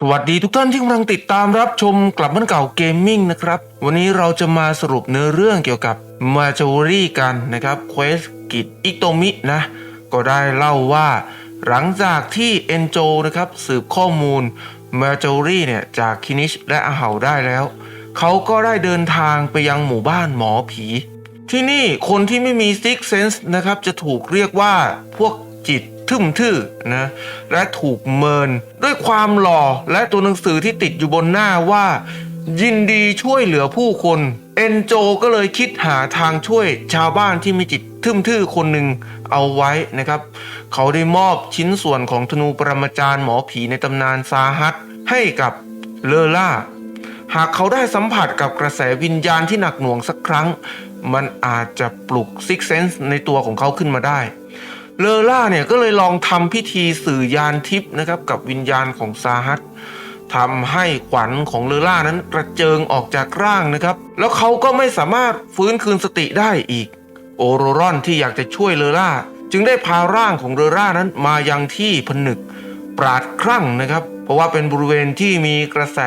สวัสดีทุกท่านที่กำลังติดตามรับชมกลับบ้านเก่าเกมมิ่งนะครับ วันนี้เราจะมาสรุปเนื้อเรื่องเกี่ยวกับมาจ o รี่กันนะครับเควสกิจอิโตมินะ ก็ได้เล่าว่า หลังจากที่เอนโจนะครับสืบข้อมูลมาจ o รี่เนี่ยจากคินิชและอาเหาได้แล้ว เขาก็ได้เดินทางไปยังหมู่บ้านหมอผี ที่นี่คนที่ไม่มีซิกเซนส์นะครับจะถูกเรียกว่าพวกจิต ทึ่มทื่อนะและถูกเมิน ด้วยความหล่อและตัวหนังสือที่ติดอยู่บนหน้าว่า ยินดีช่วยเหลือผู้คน เอนโจก็เลยคิดหาทางช่วยชาวบ้านที่มีจิตทึ่มทื่อคนหนึ่งเอาไว้นะครับ เขาได้มอบชิ้นส่วนของธนูปรมาจารย์หมอผีในตำนานซาฮัตให้กับเลอล่า หากเขาได้สัมผัสกับกระแสวิญญาณที่หนักหน่วงสักครั้ง มันอาจจะปลุกซิกเซนส์ในตัวของเขาขึ้นมาได้ เลอล่าเนี่ยก็เลยลองทำพิธีสื่อยานทิพย์นะครับกับวิญญาณของซาฮัตทำให้ขวัญของเลอล่านั้นกระเจิงออกจากร่างนะครับ แล้วเขาก็ไม่สามารถฟื้นคืนสติได้อีก โอโรรอนที่อยากจะช่วยเลอล่า จึงได้พาร่างของเลอล่านั้นมายังที่ผนึกปราดครั่งนะครับ เพราะว่าเป็นบริเวณที่มีกระแส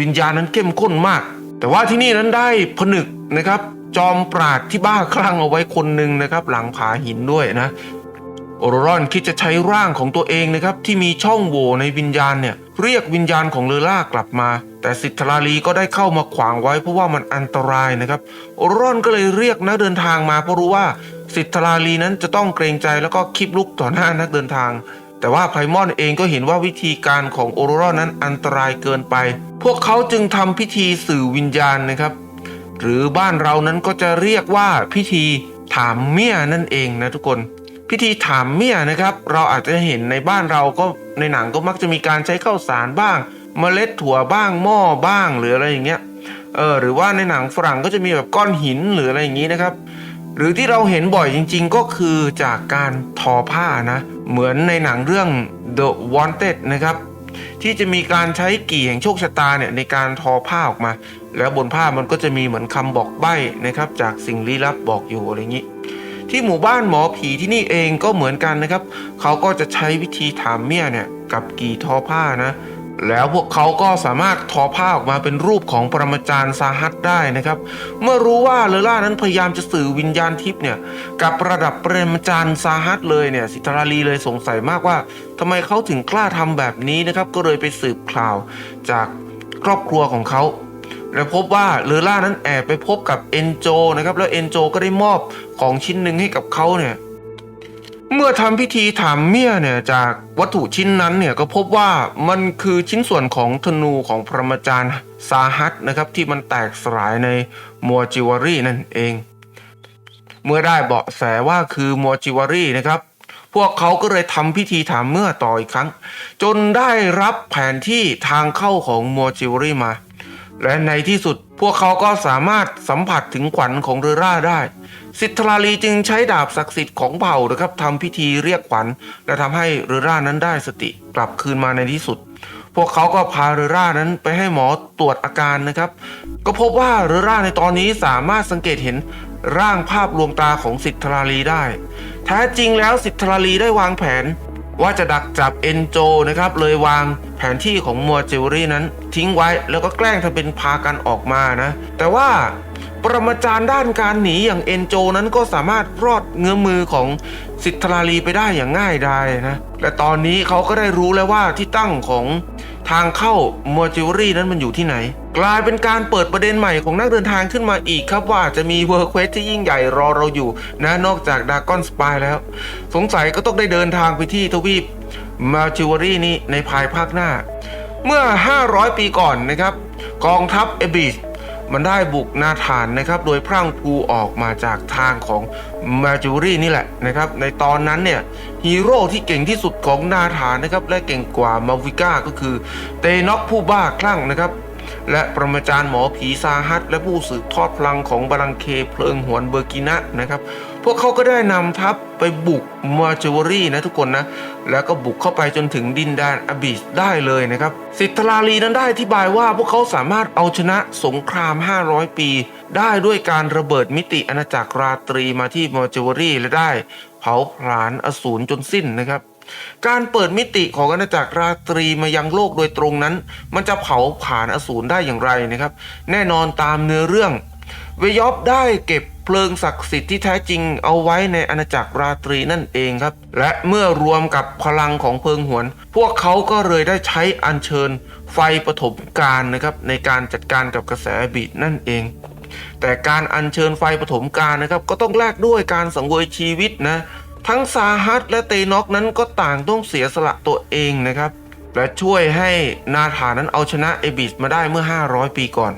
วิญญาณนั้นเข้มข้นมาก แต่ว่าที่นี่นั้นได้ผนึกนะครับ จอมปราดที่บ้าคลั่งเอาไว้คนหนึ่งนะครับ หลังผาหินด้วยนะ โอโรรอนคิดจะใช้ร่างของตัวเองนะครับที่มีช่องโหว่ในวิญญาณเนี่ยเรียกวิญญาณของเลอล่ากลับมา แต่สิทธาราลีก็ได้เข้ามาขวางไว้เพราะว่ามันอันตรายนะครับโอโรรอนก็เลยเรียกนักเดินทางมาเพราะรู้ว่าสิทธาราลีนั้นจะต้องเกรงใจแล้วก็คลิปลุกต่อหน้านักเดินทาง แต่ว่าไพมอนเองก็เห็นว่าวิธีการของโอโรรอนนั้นอันตรายเกินไป พวกเขาจึงทำพิธีสื่อวิญญาณนะครับหรือบ้านเรานั้นก็จะเรียกว่าพิธีถามเมียนั่นเองนะทุกคน พิธีถามเมียนะครับ เราอาจจะเห็นในบ้านเราก็ในหนังก็มักจะมีการใช้ข้าวสารบ้าง เมล็ดถั่วบ้างหม้อบ้างหรืออะไรอย่างเงี้ยเออหรือว่าในหนังฝรั่งก็จะมีแบบก้อนหินหรืออะไรอย่างงี้นะครับ หรือที่เราเห็นบ่อยจริง ๆ ก็คือจากการทอผ้านะ เหมือนในหนังเรื่อง The Wanted นะครับ ที่จะมีการใช้กี่แห่งโชคชะตาเนี่ยในการทอผ้าออกมา แล้วบนผ้ามันก็จะมีเหมือนคำบอกใบ้นะครับ จากสิ่งลี้ลับบอกอยู่อะไรอย่างนี้ ที่หมู่บ้านหมอผีที่นี่เองก็เหมือนกันนะครับ เขาก็จะใช้วิธีถามเมียเนี่ยกับกี่ทอผ้านะ แล้วพวกเขาก็สามารถทอผ้าออกมาเป็นรูปของปรมาจารย์ซาฮัตได้นะครับ เมื่อรู้ว่าเลล่านั้นพยายามจะสื่อวิญญาณทิพย์เนี่ยกับระดับปรมาจารย์ซาฮัตเลยเนี่ยสิทธาราลีเลยสงสัยมากว่าทำไมเขาถึงกล้าทำแบบนี้นะครับ ก็เลยไปสืบข่าวจากครอบครัวของเขา และพบว่าเลอล่านั้นแอบไปพบกับเอนโจนะครับ แล้วเอนโจก็ได้มอบของชิ้นหนึ่งให้กับเขาเนี่ย เมื่อทำพิธีถามเมียเนี่ยจากวัตถุชิ้นนั้นเนี่ยก็พบว่ามันคือชิ้นส่วนของธนูของพระมจารย์ซาฮัตนะครับ ที่มันแตกสลายในมัวจิวารีนั่นเอง เมื่อได้เบาะแสว่าคือมัวจิวารีนะครับพวกเขาก็เลยทำพิธีถามเมื่อต่ออีกครั้ง จนได้รับแผนที่ทางเข้าของมัวจิวารีมา และในที่สุดพวกเขาก็สามารถสัมผัสถึงขวัญของเรอร่าได้ สิทธาลีจึงใช้ดาบศักดิ์สิทธิ์ของเผ่านะครับทำพิธีเรียกขวัญ และทำให้เรอร่านั้นได้สติกลับคืนมาในที่สุด พวกเขาก็พาเรอร่านั้นไปให้หมอตรวจอาการนะครับ ก็พบว่าเรอร่าในตอนนี้สามารถสังเกตเห็นร่างภาพลวงตาของสิทธาลีได้ แท้จริงแล้วสิทธาลีได้วางแผน ว่าจะดักจับเอนโจนะครับเลยวางแผนที่ของมัวเจวรี่นั้นทิ้งไว้แล้วก็แกล้งทำเป็นพากันออกมานะ แต่ว่าปรมาจารย์ด้านการหนีอย่างเอนโจนั้นก็สามารถรอดเงื้อมือของสิทธาราลีไปได้อย่างง่ายดายนะและตอนนี้เขาก็ได้รู้แล้วว่าที่ตั้งของทางเข้ามัวเจวรี่นั้นมันอยู่ที่ไหน กลายเป็นการเปิดประเด็นใหม่ของนักเดินทางขึ้นมาอีกครับว่าจะมีเวอร์เควสที่ยิ่งใหญ่รอเราอยู่นะนอกจากดากอนสปายแล้ว สงสัยก็ต้องได้เดินทางไปที่ทวีปมาจิวารีนี้ในภายภาคหน้า เมื่อ 500 ปีก่อนนะครับ กองทัพเอบิสมันได้บุกนาธานนะครับ โดยพรั่งพรูออกมาจากทางของมาจูรี่นี่แหละนะครับ ในตอนนั้นเนี่ยฮีโร่ที่เก่งที่สุดของนาธานนะครับ และเก่งกว่ามาวิก้าก็คือเตน็อกผู้บ้าคลั่งนะครับ และปรมาจารย์หมอผีซาฮัตและผู้สืบทอดพลังของบาลังเคเพลิงหวนเบอร์กินะนะครับ พวกเขาก็ได้นำทัพไปบุกมาจวรี่นะทุกคนนะ แล้วก็บุกเข้าไปจนถึงดินแดนอบิสได้เลยนะครับ สิทธาราลีนั้นได้อธิบายว่าพวกเขาสามารถเอาชนะสงคราม 500 ปี ได้ด้วยการระเบิดมิติอาณาจักรราตรีมาที่มาจวรี่และได้ เผาผลาญอสูรจนสิ้นนะครับ การเปิดมิติของอาณาจักรราตรีมายังโลกโดยตรงนั้น มันจะเผาผ่านอสูรได้อย่างไรนะครับ แน่นอนตามเนื้อเรื่องเวยอฟได้เก็บเพลิงศักดิ์สิทธิ์ที่แท้จริงเอาไว้ในอาณาจักรราตรีนั่นเองครับ และเมื่อรวมกับพลังของเพลิงหวน พวกเขาก็เลยได้ใช้อัญเชิญไฟปฐมกาลนะครับในการจัดการกับกระแสบีดนั่นเอง แต่การอัญเชิญไฟปฐมกาลนะครับ ก็ต้องแลกด้วยการสังเวยชีวิตนะ ทั้งซาฮัตและเตนอกนั้นก็ต่างต้องเสียสละตัวเองนะครับ และช่วยให้นาธานนั้นเอาชนะเอบิสมาได้เมื่อ 500 ปีก่อน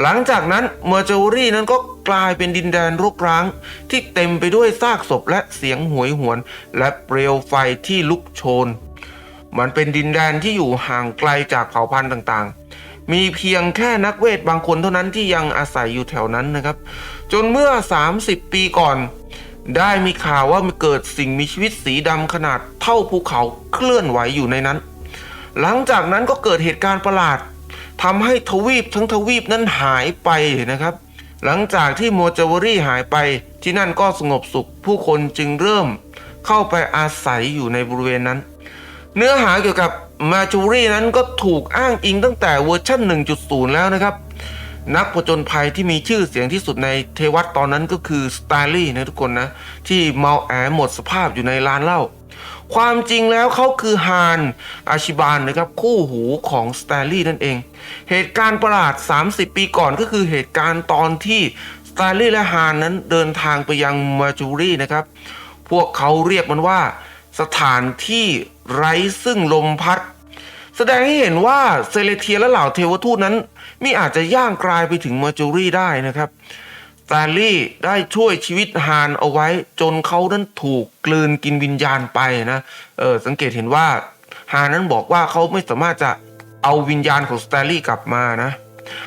หลังจากนั้นเมอร์เจอรี่นั้นก็กลายเป็นดินแดนรกร้าง ที่เต็มไปด้วยซากศพและเสียงหวยหวน และเปลวไฟที่ลุกโชน มันเป็นดินแดนที่อยู่ห่างไกลจากเผ่าพันธุ์ต่างๆ มีเพียงแค่นักเวทบางคนเท่านั้นที่ยังอาศัยอยู่แถวนั้นนะครับ จนเมื่อ 30 ปีก่อน ได้มีข่าวว่ามีเกิดสิ่งมีชีวิตสีดำขนาดเท่าภูเขาเคลื่อนไหวอยู่ในนั้น หลังจากนั้นก็เกิดเหตุการณ์ประหลาดทำให้ทวีปทั้งทวีปนั้นหายไปนะครับ หลังจากที่โมจาวรี่หายไปที่นั่นก็สงบสุข ผู้คนจึงเริ่มเข้าไปอาศัยอยู่ในบริเวณนั้น เนื้อหาเกี่ยวกับ มาจูรี่นั้นก็ถูกอ้างอิงตั้งแต่เวอร์ชัน1.0 แล้วนะครับ นักผจญภัยที่มีชื่อเสียงที่สุดในเทวัตตอนนั้นก็คือสตาลี่นะทุกคนนะ ที่เมาแอหมดสภาพอยู่ในร้านเหล้าความจริงแล้วเขาคือฮานอาชิบานนะครับคู่หูของสตาร์ลี่นั่นเอง เหตุการณ์ประหลาด 30 ปีก่อนก็คือเหตุการณ์ตอนที่สตาร์ลี่และฮานนั้นเดินทางไปยังมาจูรี่นะครับ พวกเขาเรียกมันว่า สถานที่ไร้ซึ่งลมพัด แสดงให้เห็นว่าเซเลเทียและเหล่าเทวทูตนั้นมิอาจจะย่างกลายไปถึงมาจูรี่ได้นะครับสแตนลี่ได้ช่วยชีวิตฮานเอาไว้จนเขานั้นถูกกลืนกินวิญญาณไปนะเออสังเกตเห็นว่าฮานนั้นบอกว่าเขาไม่สามารถจะเอาวิญญาณของสแตนลี่กลับมานะ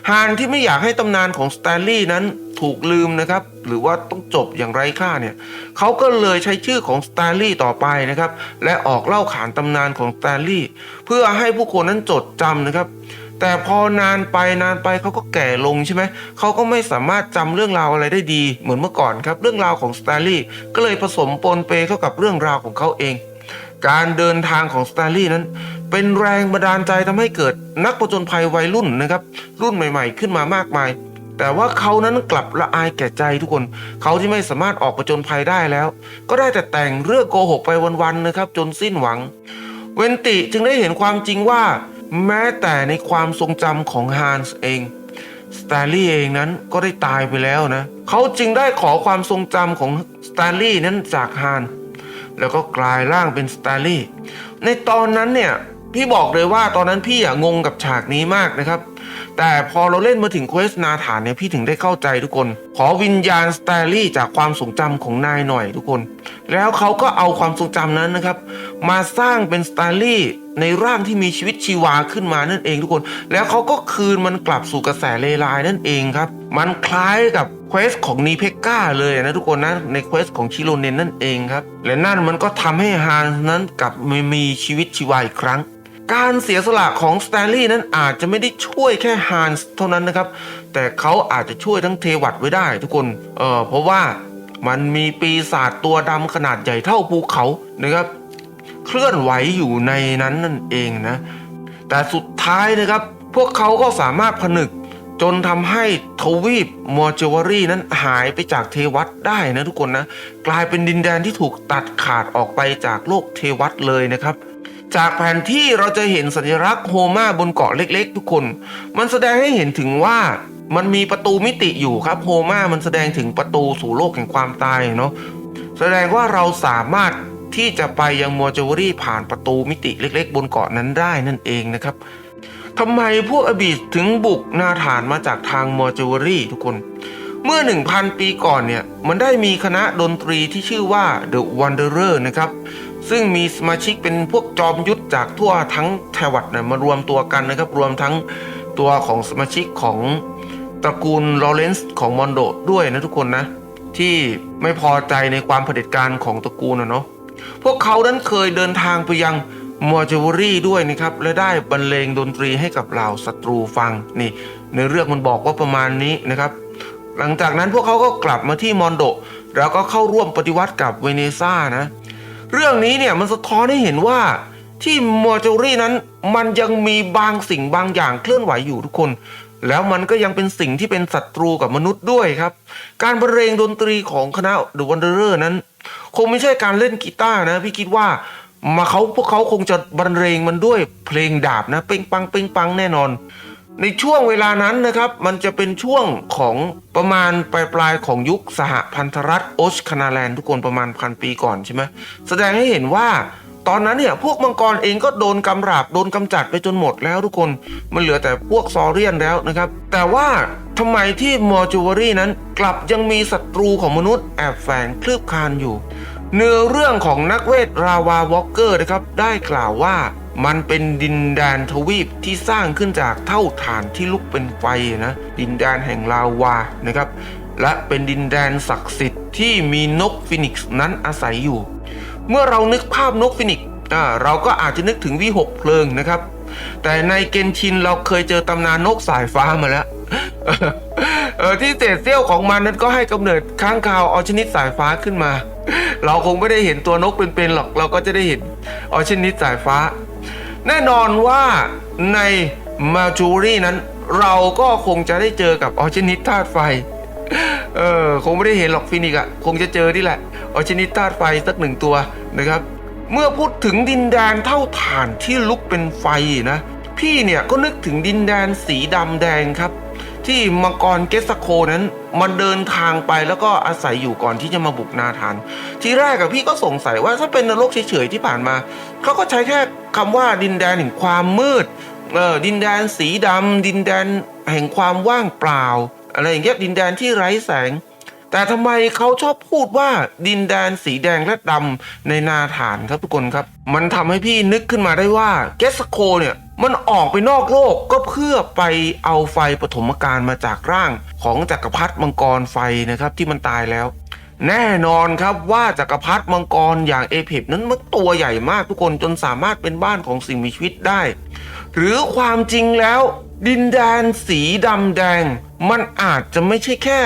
ฮานที่ไม่อยากให้ตำนานของสแตนลี่นั้นถูกลืมนะครับ หรือว่าต้องจบอย่างไร้ค่าเนี่ยเขาก็เลยใช้ชื่อของสแตนลี่ต่อไปนะครับ และออกเล่าขานตำนานของสแตนลี่เพื่อให้ผู้คนนั้นจดจำนะครับ แต่พอนานไปนานไปเขาก็แก่ลงใช่ไหมเขาก็ไม่สามารถจำเรื่องราวอะไรได้ดี เหมือนเมื่อก่อนครับเรื่องราวของสแตนลีย์ก็เลยผสมปนเปเข้ากับเรื่องราวของเขาเอง การเดินทางของสแตนลีย์นั้น เป็นแรงบันดาลใจทำให้เกิดนักผจญภัยวัยรุ่นนะครับ รุ่นใหม่ ๆ ขึ้นมามากมาย แต่ว่าเขานั้นกลับละอายแก่ใจทุกคน เขาที่ไม่สามารถออกผจญภัยได้แล้ว ก็ได้แต่แต่งเรื่องโกหกไปวันๆนะครับ จนสิ้นหวัง เวนติจึงได้เห็นความจริงว่า แม้แต่ในความทรงจำของฮันส์เองสแตนลีย์เองนั้นก็ได้ตายไปแล้วนะ เขาจึงได้ขอความทรงจำของสแตนลีย์นั้นจากฮันแล้วก็กลายร่างเป็นสแตนลีย์ในตอนนั้นเนี่ย พี่บอกเลยว่าตอนนั้นพี่อะงงกับฉากนี้มากนะครับ แต่พอเราเล่นมาถึงเควสนาฐานเนี่ยพี่ถึงได้เข้าใจทุกคน ขอวิญญาณสแตลลี่จากความทรงจำของนายหน่อยทุกคน แล้วเขาก็เอาความทรงจำนั้นนะครับ มาสร้างเป็นสแตลลี่ในร่างที่มีชีวิตชีวาขึ้นมานั่นเองทุกคน แล้วเขาก็คืนมันกลับสู่กระแสเลไลายนั่นเองครับ มันคล้ายกับเควสของนีเพกก้าเลยนะทุกคนนะในเควสของชิโรเนนนั่นเองครับ และนั่นมันก็ทำให้ฮานนั้นกลับมามีชีวิตชีวาอีกครั้ง การเสียสละของสแตนลีย์นั้นอาจจะไม่ได้ช่วยแค่ฮันส์เท่านั้นนะครับ แต่เขาอาจจะช่วยทั้งเทวัตไว้ได้ทุกคนเออเพราะว่ามันมีปีศาจตัวดำขนาดใหญ่เท่าภูเขานะครับ เคลื่อนไหวอยู่ในนั้นนั่นเองนะ แต่สุดท้ายนะครับ พวกเขาก็สามารถผนึก จนทำให้ทวีปมอร์จวารีนั้นหายไปจากเทวัตได้นะทุกคนนะ กลายเป็นดินแดนที่ถูกตัดขาดออกไปจากโลกเทวัตเลยนะครับ จากแผนที่เราจะเห็นสัญลักษณ์โฮมาบนเกาะเล็กๆ ทุกคน มันแสดงให้เห็นถึงว่ามันมีประตูมิติอยู่ครับโฮมามันแสดงถึงประตูสู่โลกแห่งความตายเนาะแสดงว่าเราสามารถที่จะไปยังมัวจวรี่ผ่านประตูมิติเล็ก ๆ บนเกาะนั้นได้นั่นเองนะครับทำไมพวกอบีสถึงบุกนาฐานมาจากทางมัวจวรี่ทุกคน เมื่อ 1,000 ปีก่อนเนี่ย มันได้มีคณะดนตรีที่ชื่อว่า The Wanderer นะครับ ซึ่งมีสมาชิกเป็นพวกจอมยุทธจากทั่วทั้งแถวัดนะมารวมตัวกันนะครับ รวมทั้งตัวของสมาชิกของตระกูลลอเรนซ์ของมอนโดด้วยนะทุกคนนะ ที่ไม่พอใจในความเผด็จการของตระกูลนะเนาะพวกเขานั้นเคยเดินทางไปยังมัวจวรี่ด้วยนะครับ และได้บรรเลงดนตรีให้กับเหล่าศัตรูฟังนี่ ในเรื่องมันบอกว่าประมาณนี้นะครับ หลังจากนั้นพวกเขาก็กลับมาที่มอนโด แล้วก็เข้าร่วมปฏิวัติกับเวเนซ่านะ เรื่องนี้เนี่ยมันสะท้อนให้เห็นว่าที่มอร์จอรี่นั้นมันยังมีบางสิ่งบางอย่างเคลื่อนไหวอยู่ทุกคน แล้วมันก็ยังเป็นสิ่งที่เป็นศัตรูกับมนุษย์ด้วยครับ การบรรเลงดนตรีของคณะ The Wanderer นั้น คงไม่ใช่การเล่นกีตาร์นะ พี่คิดว่ามาเขาพวกเขาคงจะบรรเลงมันด้วยเพลงดาบนะ เป้งปังเป้งปังแน่นอน ในช่วงเวลานั้นนะครับ มันจะเป็นช่วงของประมาณปลายปลายของยุคสหพันธรัฐโอชคานาแลนด์ทุกคนประมาณพันปีก่อนใช่ไหมแสดงให้เห็นว่าตอนนั้นเนี่ยพวกมังกรเองก็โดนกำราบโดนกำจัดไปจนหมดแล้วทุกคนมันเหลือแต่พวกซอเรียนแล้วนะครับ แต่ว่าทำไมที่มอร์จูวารีนั้นกลับยังมีศัตรูของมนุษย์แอบแฝงคลืบคลานอยู่ เนื้อเรื่องของนักเวทราวาวอลเกอร์นะครับได้กล่าวว่ามันเป็นดินแดนทวีปที่สร้างขึ้นจากเท่าฐานที่ลุกเป็นไฟนะดินแดนแห่งลาวานะครับ และเป็นดินแดนศักดิ์สิทธิ์ที่มีนกฟินิกซ์นั้นอาศัยอยู่ เมื่อเรานึกภาพนกฟินิกซ์เราก็อาจจะนึกถึงวิหกเพลิงนะครับ แต่ในเกนชินเราเคยเจอตำนานนกสายฟ้ามาแล้ว เออที่เศษเสี้ยวของมันนั้นก็ให้กำเนิดค้างคาวเอาชนิดสายฟ้าขึ้นมา เราคงไม่ได้เห็นตัวนกเป็นๆหรอกเราก็จะได้เห็นเอาชนิดสายฟ้า แน่นอนว่าในมาจูรี่นั้น เราก็คงจะได้เจอกับออชนิดธาตุไฟเออคงไม่ได้เห็นหรอกฟินิกอะคงจะเจอนี่แหละออชนิดธาตุไฟสักหนึ่งตัวนะครับ เมื่อพูดถึงดินแดนเท่าฐานที่ลุกเป็นไฟนะ พี่เนี่ยก็นึกถึงดินแดนสีดำแดงครับ ที่มังกรเกสโคนั้นมันเดินทางไปแล้วก็อาศัยอยู่ก่อนที่จะมาบุกนาธาน ทีแรกกับพี่ก็สงสัยว่าถ้าเป็นนรกเฉยๆที่ผ่านมาเขาก็ใช้แค่คำว่าดินแดนแห่งความมืดเออดินแดนสีดำดินแดนแห่งความว่างเปล่า อะไรอย่างเงี้ยดินแดนที่ไร้แสง แต่ทำไมเขาชอบพูดว่าดินแดนสีแดงและดำในนาฐานครับทุกคนครับ มันทำให้พี่นึกขึ้นมาได้ว่าเกสโคเนี่ยมันออกไปนอกโลกก็เพื่อไปเอาไฟปฐมกาลมาจากร่างของจักรพรรดิมังกรไฟนะครับที่มันตายแล้ว แน่นอนครับว่าจักรพรรดิมังกรอย่างเอพิปนั้นมันตัวใหญ่มากทุกคนจนสามารถเป็นบ้านของสิ่งมีชีวิตได้ หรือความจริงแล้ว ดินแดนสีดำแดง มันอาจจะไม่ใช่แค่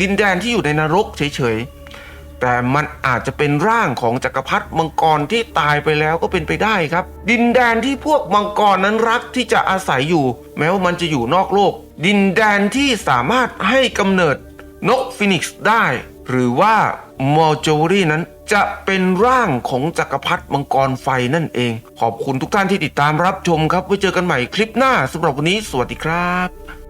ดินแดนที่อยู่ในนรกเฉยๆ แต่มันอาจจะเป็นร่างของจักรพรรดิมังกรที่ตายไปแล้วก็เป็นไปได้ครับ ดินแดนที่พวกมังกรนั้นรักที่จะอาศัยอยู่ แม้ว่ามันจะอยู่นอกโลก ดินแดนที่สามารถให้กำเนิดนกฟินิกซ์ได้ หรือว่ามอร์จอรี่นั้นจะเป็นร่างของจักรพรรดิมังกรไฟนั่นเอง ขอบคุณทุกท่านที่ติดตามรับชมครับ ไว้เจอกันใหม่คลิปหน้าสำหรับวันนี้สวัสดีครับ